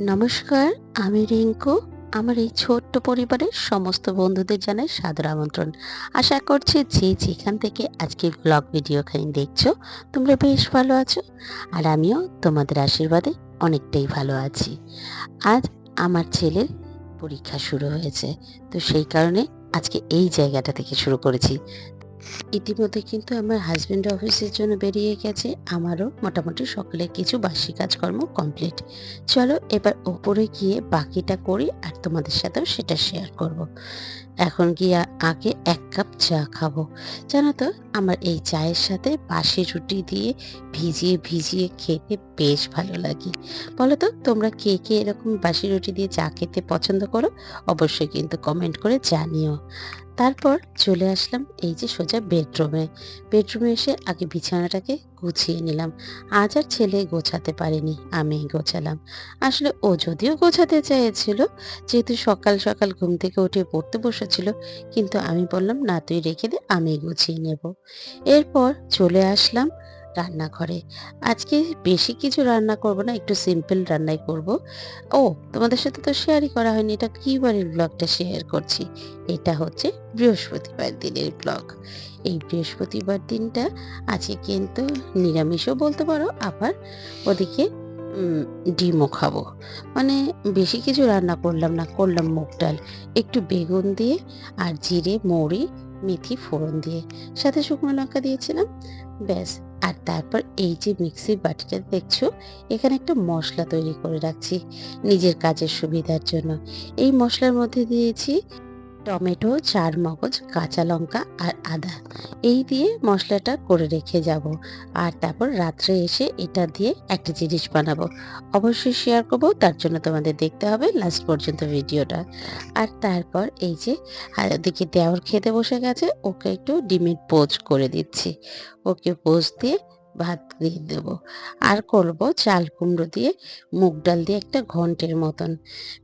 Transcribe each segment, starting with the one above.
নমস্কার, আমি রিঙ্কু। আমার এই ছোট্ট পরিবারের সমস্ত বন্ধুদের জানাই সাদর আমন্ত্রণ। আশা করছি যে যেখান থেকে আজকের ব্লগ ভিডিওখানি দেখছ, তোমরা বেশ ভালো আছো। আর আমিও তোমাদের আশীর্বাদে অনেকটাই ভালো আছি। আজ আমার ছেলের পরীক্ষা শুরু হয়েছে। তো সেই কারণে আজকে এই জায়গাটা থেকে শুরু করেছি। ইতিমধ্যে কিন্তু আমার হাজব্যান্ড অফিসের জন্য বেরিয়ে গেছে। আমারও মোটামুটি সকালের কিছু বাসি কাজকর্ম কমপ্লিট চলো এবার ওপরে গিয়ে বাকিটা করি আর তোমাদের সাথেও সেটা শেয়ার করব। এখন গিয়ে আগে এক কাপ চা খাব। জানো তো, আমার এই চায়ের সাথে বাসি রুটি দিয়ে ভিজিয়ে ভিজিয়ে খেতে বেশ ভালো লাগে। বলো তো, তোমরা কে কে এরকম বাসি রুটি দিয়ে চা খেতে পছন্দ করো? অবশ্যই কিন্তু কমেন্ট করে জানিও। তারপর চলে আসলাম এই যে সোজা বেডরুমে। বেডরুমে এসে আগে বিছানাটাকে গুছিয়ে নিলাম। আজ আর ছেলে গোছাতে পারেনি আমি গোছালাম। আসলে ও যদিও গোছাতে চেয়েছিল, যেহেতু সকাল সকাল ঘুম থেকে উঠে পড়তে বসেছিল, কিন্তু আমি বললাম, না, তুই রেখে দে আমি গুছিয়ে নেব। এরপর চলে আসলাম রান্নাঘরে। আজকে বেশি কিছু রান্না করব না, একটু সিম্পল রান্নাই করব। ও, তোমাদের সাথে তো শেয়ারই করা হয়নি, এটা কি বারের ব্লগটা শেয়ার করছি। এটা হচ্ছে বৃহস্পতিবার দিনের ব্লগ। এই বৃহস্পতিবার দিনটা আজকে কিন্তু নিরামিষও বলতে পারো, আবার ওদিকে ডিমও খাব। মানে বেশি কিছু রান্না করলাম না, করলাম মুগ ডাল। একটু বেগুন দিয়ে আর জিরে, মৌরি, মেথি, ফোড়ন দিয়ে। সাথে শুকনো লঙ্কা দিয়েছিলাম, ব্যাস। আর তারপর এই যে মিক্সির বাটিটা দেখছ, এখানে একটা মশলা তৈরি করে রাখছি নিজের কাজের সুবিধার জন্য। এই মশলার মধ্যে দিয়েছি টমেটো চার মগজ কাঁচা লঙ্কা আর আদা। এই দিয়ে মশলাটা করে রেখে যাব। আর তারপর রাত্রে এসে এটা দিয়ে একটা জিনিস বানাবো। অবশ্যই শেয়ার করব, তার জন্য তোমাদের দেখতে হবে লাস্ট পর্যন্ত ভিডিওটা। আর তারপর এই যে ওদিকে দেওয়ার খেতে বসে গেছে, ওকে একটু ডিমের পোচ করে দিচ্ছি। ওকে পোচ দিয়ে ভাত দিয়ে দেবো। আর করব চাল কুমড়ো দিয়ে, মুগ ডাল দিয়ে একটা ঘন্টের মতন।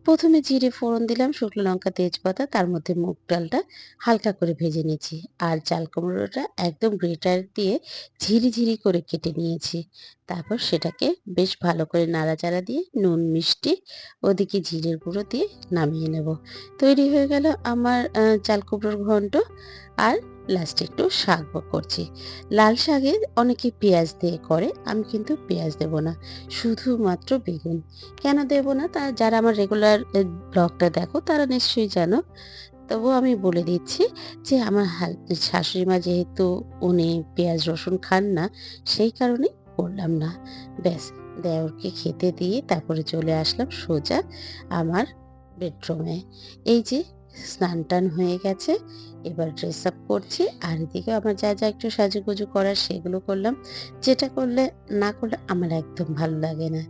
প্রথমে জিরে ফোড়ন দিলাম, শুকনো লঙ্কা, তেজপাতা, তার মধ্যে মুগ ডালটা হালকা করে ভেজে নিয়েছি। আর চাল কুমড়োটা একদম গ্রেটার দিয়ে ঝিরি ঝিরি করে কেটে নিয়েছি। তারপর সেটাকে বেশ ভালো করে নাড়াচাড়া দিয়ে নুন, মিষ্টি, ওদিকে জিরের গুঁড়ো দিয়ে নামিয়ে নেব। তৈরি হয়ে গেল আমার চাল কুমড়োর ঘন্ট। আর লাস্টে একটু শাক করছি। লাল শাকে অনেকে পেঁয়াজ দিয়ে করে, আমি কিন্তু পেঁয়াজ দেব না। শুধুমাত্র বেগুন। কেন দেব না? তা যারা আমার রেগুলার ব্লগটা দেখো, তারা নিশ্চয়ই জানো। তবু আমি বলে দিচ্ছি যে আমার শাশুড়ি মা যেহেতু উনি পেঁয়াজ, রসুন খান না, সেই কারণে করলাম না। ব্যাস, দেওরকে খেতে দিয়ে তারপরে চলে আসলাম সোজা আমার বেডরুমে। এই যে স্নান টান হয়ে গেছে এবার ড্রেস আপ করছি, আর এদিকে আমার যা যা একটু সাজুগুজু করার সেগুলো করলাম। যেটা করলে, না করলে আমার একদম ভালো লাগে না।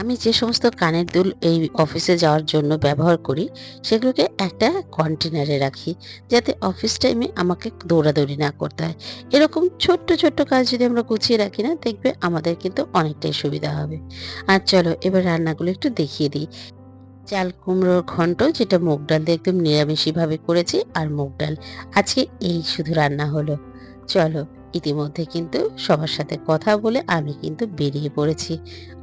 আমি যে সমস্ত কানের দুল এই অফিসে যাওয়ার জন্য ব্যবহার করি, সেগুলোকে একটা কন্টেনারে রাখি, যাতে অফিস টাইমে আমাকে দৌড়াদৌড়ি না করতে হয়। এরকম ছোট্ট ছোট্ট কাজ যদি আমরা গুছিয়ে রাখি না, দেখবে আমাদের কিন্তু অনেকটাই সুবিধা হবে। আর চলো, এবার রান্নাগুলো একটু দেখিয়ে দিই। চাল কুমড়োর ঘন্ট, যেটা মুগ ডাল দিয়ে একদম নিরামিষিভাবে করেছি, আর মুগ ডাল আজকে এই শুধু রান্না হলো। চলো, ইতিমধ্যে কিন্তু সবার সাথে কথা বলে আমি কিন্তু বেরিয়ে পড়েছি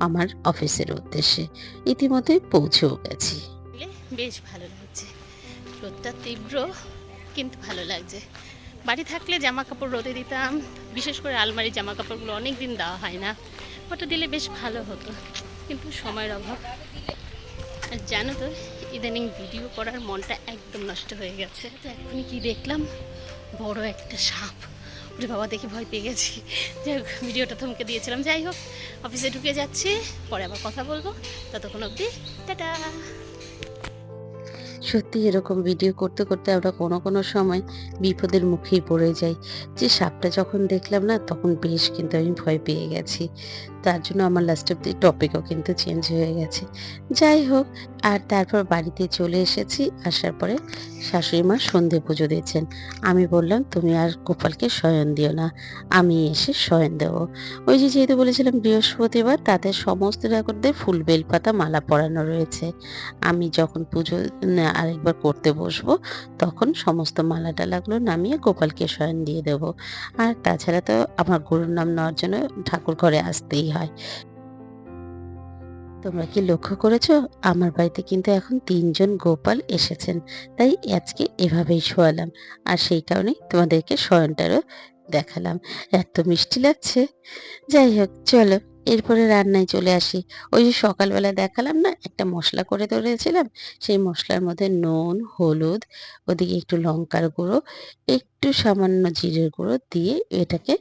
আমার অফিসের উদ্দেশ্যে। ইতিমধ্যে পৌঁছেও গেছি। বেশ ভালো লাগছে। রোদটা তীব্র, কিন্তু ভালো লাগছে। বাড়ি থাকলে জামা কাপড় রোদে দিতাম, বিশেষ করে আলমারি জামা কাপড়গুলো অনেক দিন দেওয়া হয় না। ওটা দিলে বেশ ভালো হতো, কিন্তু সময়ের অভাব। আর জানো তো, ইদানিং ভিডিও করার মনটা একদম নষ্ট হয়ে গেছে। তো এখনই কি দেখলাম? বড় একটা সাপ। ওরে বাবা, দেখে ভয় পেয়ে গেছি। যাই হোক ভিডিওটা থমকে দিয়েছিলাম। যাই হোক অফিসে ঢুকে যাচ্ছি, পরে আবার কথা বলব। ততক্ষণ অবধি, টাটা! সত্যি এরকম ভিডিও করতে করতে আমরা কোনো কোনো সময় বিপদের মুখেই পড়ে যাই। যে সাপটা যখন দেখলাম না, তখন বেশ কিন্তু আমি ভয় পেয়ে গেছি। তার জন্য আমার লাস্ট অব দি টপিকও কিন্তু চেঞ্জ হয়ে গেছে। যাই হোক, আর তারপর বাড়িতে চলে এসেছি। আসার পরে শাশুড়ি মা সন্ধে পুজো দিয়েছেন আমি বললাম, তুমি আর গোপালকে শয়ন দিও না। আমি এসে শয়ন দেবো। ওই যে যেহেতু বলেছিলাম বৃহস্পতিবার তাদের সমস্ত ঠাকুরদের ফুল বেলপাতা, মালা পরানো রয়েছে। আমি যখন পুজো আরেকবার করতে বসবো, তখন সমস্ত মালা টালাগুলো নামিয়ে গোপালকে শয়ন দিয়ে দেব। আর তাছাড়া তো আমার গুরুর নাম নেওয়ার জন্য ঠাকুর ঘরে আসতেই হয়। তোমরা কি লক্ষ্য করেছ? আমার বাড়িতে কিন্তু এখন তিনজন গোপাল এসেছেন। তাই আজকে এভাবেই শোয়ালাম। আর সেই কারণেই তোমাদেরকে শয়নটারও দেখালাম। এত মিষ্টি লাগছে। যাই হোক, চলো। এরপরে রান্নায় চলে আসি। ওই যে সকালবেলা দেখালাম না, একটা মশলা করে ধরেছিলাম, সেই মশলার মধ্যে নুন, হলুদ, ওদিকে একটু লঙ্কার গুঁড়ো, একটু সামান্য জিরের গুঁড়ো দিয়ে এটাকে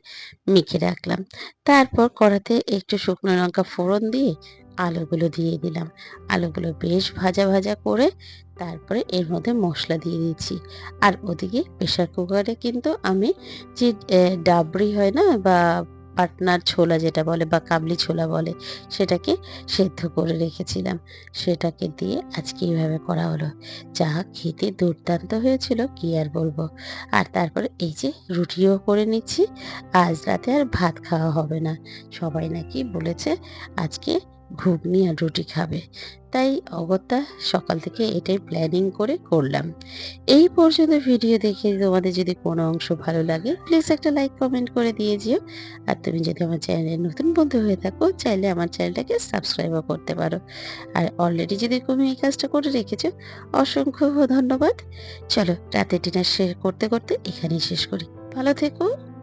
মেখে রাখলাম। তারপর কড়াতে একটু শুকনো লঙ্কা ফোড়ন দিয়ে আলুগুলো দিয়ে দিলাম। আলুগুলো বেশ ভাজা ভাজা করে তারপরে এর মধ্যে মশলা দিয়ে দিচ্ছি। আর ওদিকে প্রেশার কুকারে কিন্তু আমি যে ডাবরি হয় না বা পাটনার ছোলা যেটা বলে বা কাবলি ছোলা বলে, সেটাকে সেদ্ধ করে রেখেছিলাম। সেটাকে দিয়ে আজকে এইভাবে করা হলো। যা খেতে দুর্দান্ত হয়েছিল, কি আর বলব। আর তারপরে এই যে রুটিও করে নিচ্ছি, আজ রাতে আর ভাত খাওয়া হবে না। সবাই নাকি বলেছে, আজকে ঘুগনি আর রুটি খাবে। তাই অগত্যা সকাল থেকে এটাই প্ল্যানিং করে করলাম। এই পর্যন্ত ভিডিও দেখে তোমাদের যদি কোনো অংশ ভালো লাগে প্লিজ একটা লাইক কমেন্ট করে দিয়ে যেও। আর তুমি যদি আমার চ্যানেলের নতুন বন্ধু হয়ে থাকো, চাইলে আমার চ্যানেলটাকে সাবস্ক্রাইবও করতে পারো। আর অলরেডি যদি তুমি এই কাজটা করে রেখেছো, অসংখ্য ধন্যবাদ। চলো রাতে ডিনার শেয়ার করতে করতে এখানেই শেষ করি। ভালো থেকো।